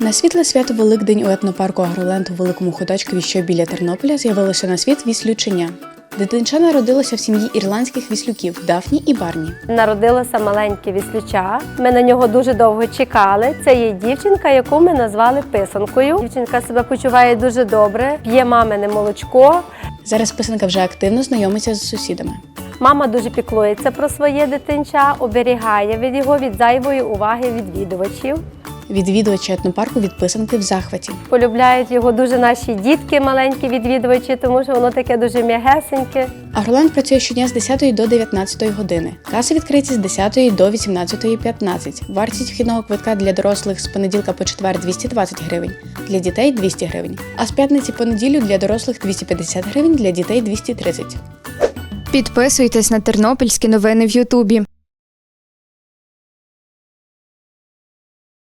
На світле свято Великдень у етнопарку Агроленд у Великому Ходочкові, що біля Тернополя, з'явилося на світ віслюченя. Дитинча народилося в сім'ї ірландських віслюків Дафні і Барні. Народилося маленьке віслюча. Ми на нього дуже довго чекали. Це є дівчинка, яку ми назвали писанкою. Дівчинка себе почуває дуже добре, п'є мамине молочко. Зараз писанка вже активно знайомиться з сусідами. Мама дуже піклується про своє дитинча, оберігає від його від зайвої уваги відвідувачів. Відвідувачі етнопарку від писанки в захваті. Полюбляють його дуже наші дітки, маленькі відвідувачі, тому що воно таке дуже м'ягесеньке. Агроленд працює щодня з 10 до 19 години. Каси відкриті з 10 до 18.15. Вартість вхідного квитка для дорослих з понеділка по четвер 220 гривень, для дітей 200 гривень. А з п'ятниці по неділю для дорослих 250 гривень, для дітей 230. Підписуйтесь на тернопільські новини в Ютубі.